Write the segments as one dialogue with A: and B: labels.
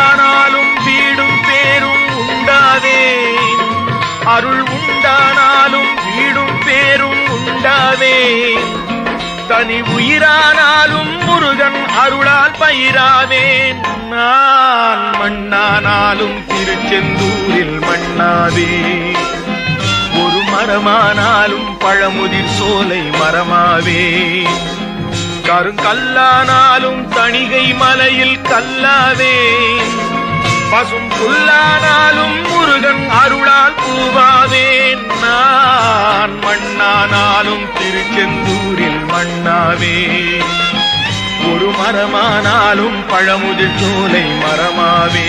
A: உண்டானாலும் வீடும் பேரும் உண்டாவே அருள் உண்டானாலும் வீடும் பேரும் உண்டாவே தனி உயிரானாலும் முருகன் அருளால் பயிராவேன். நான் மண்ணானாலும் திருச்செந்தூரில் மண்ணாவே ஒரு மரமானாலும் பழமுதிர் சோலை மரமாவே. கருங்கல்லானாலும் தணிகை மலையில் கல்லாவே பசும் புல்லானாலும் முருகன் அருளால் பூவாவேன். நான் மண்ணானாலும் திருச்செந்தூரில் மண்ணாவே ஒரு மரமானாலும் பழமுதிர் சோலை மரமாவே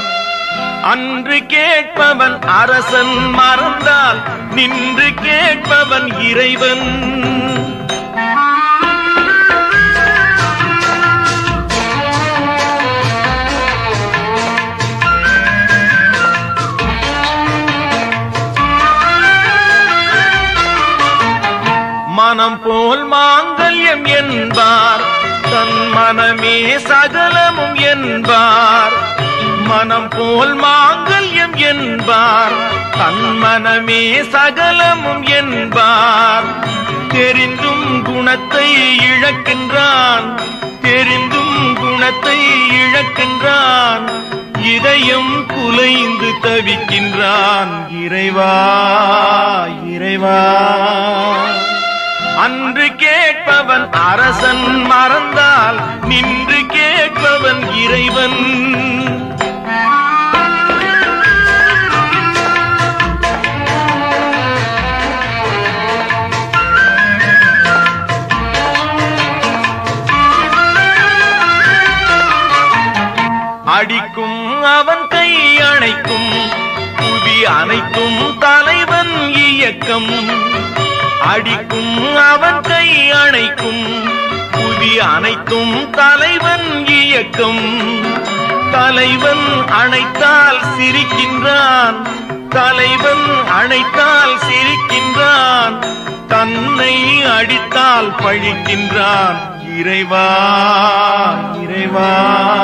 A: அன்று கேட்பவன் அரசன் மறந்தால் நின்று கேட்பவன் இறைவன். மனம் போல் மாங்கல்யம் என்பார் தன் மனமே சகலமும் என்பார். மனம் போல் மாங்கல்யம் என்பார். தன் மனமே சகலமும் என்பார். தெரிந்தும் குணத்தை இழக்கின்றான். தெரிந்தும் குணத்தை இழக்கின்றான். இதயம் குலைந்து தவிக்கின்றான். இறைவா இறைவா. அன்று கேட்பவன் அரசன் மறந்தால் நின்று கேட்பவன் இறைவன். அவன் கை அணைக்கும். புவி அனைத்தும் தலைவன் இயக்கம். அடிக்கும் அவன் கை அணைக்கும். புவி அனைத்தும் தலைவன் இயக்கம். தலைவன் அணைத்தால் சிரிக்கின்றான். தலைவன் அணைத்தால் சிரிக்கின்றான். தன்னை அடித்தால் பழிக்கின்றான். இறைவா இறைவா.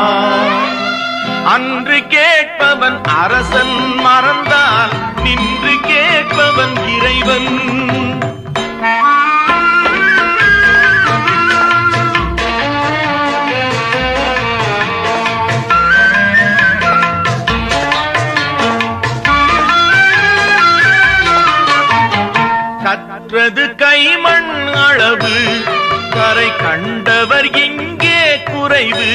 A: அன்று கேட்பவன் அரசன் மறந்தால் நின்று கேட்பவன் இறைவன். கற்றது கைமண் அளவு. கரை கண்டவர் இங்கே குறைவு.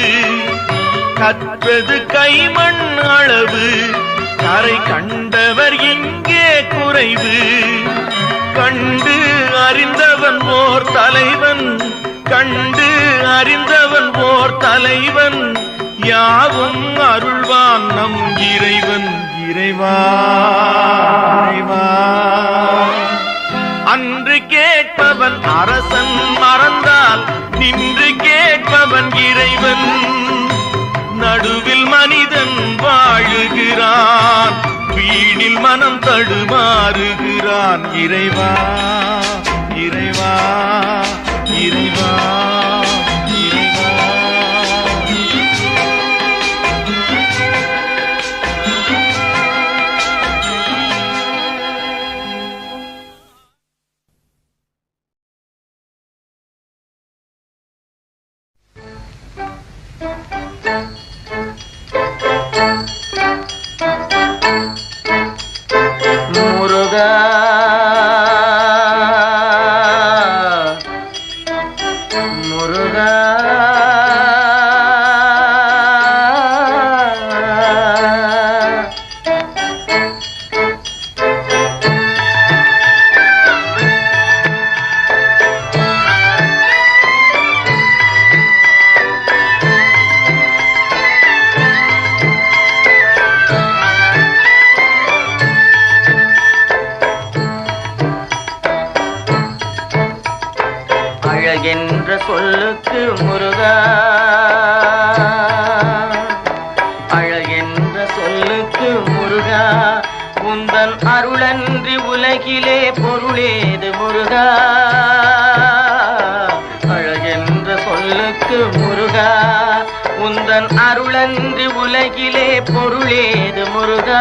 A: கற்றது கைமண் அளவு. கரை கண்டவர் இங்கே குறைவு. கண்டு அறிந்தவன் ஓர் தலைவன். கண்டு அறிந்தவன் ஓர் தலைவன். யாவும் அருள்வான் நம் இறைவன். இறைவா. அன்று கேட்பவன் அரசன் மறந்தால் நின்று கேட்பவன் இறைவன். வாழுகிறான் வீணில் மனம் தடுமாறுகிறான். இறைவா இறைவா இறைவா. சொல்லுக்கு முருகா உந்தன் அருளன்றி உலகிலே பொருளேது முருகா.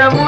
B: anda muy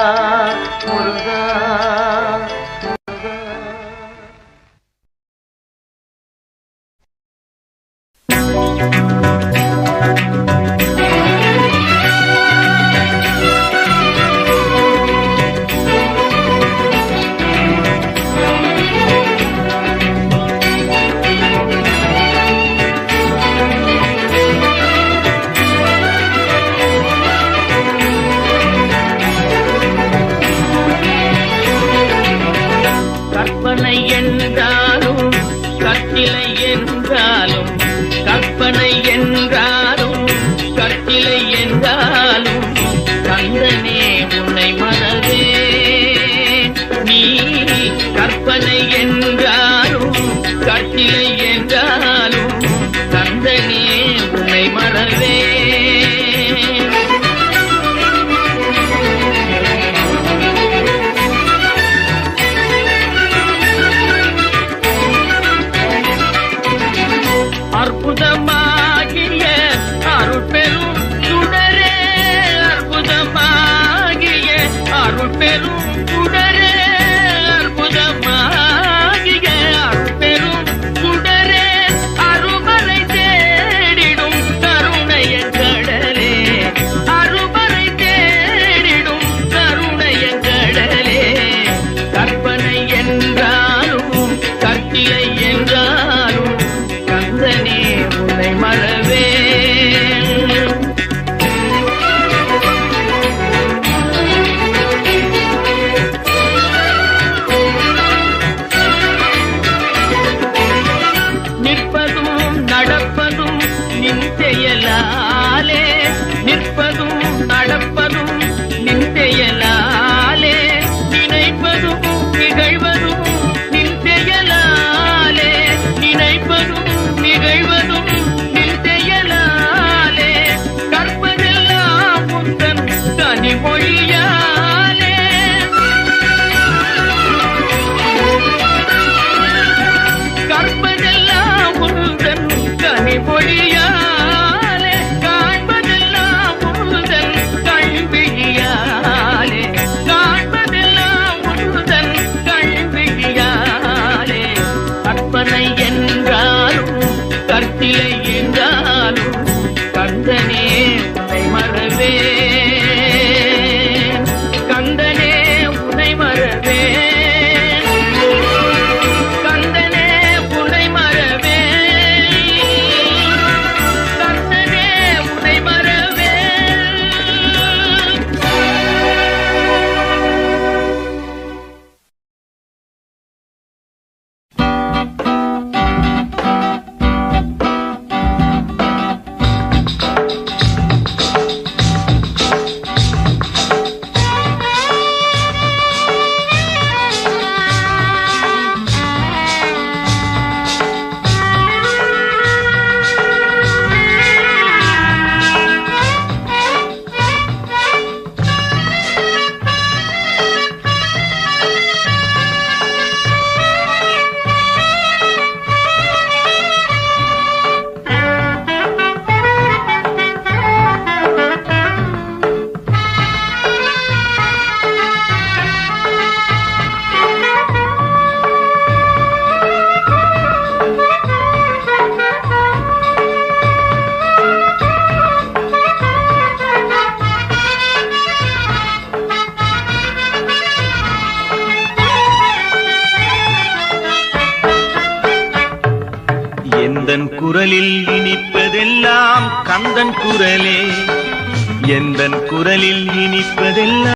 A: என்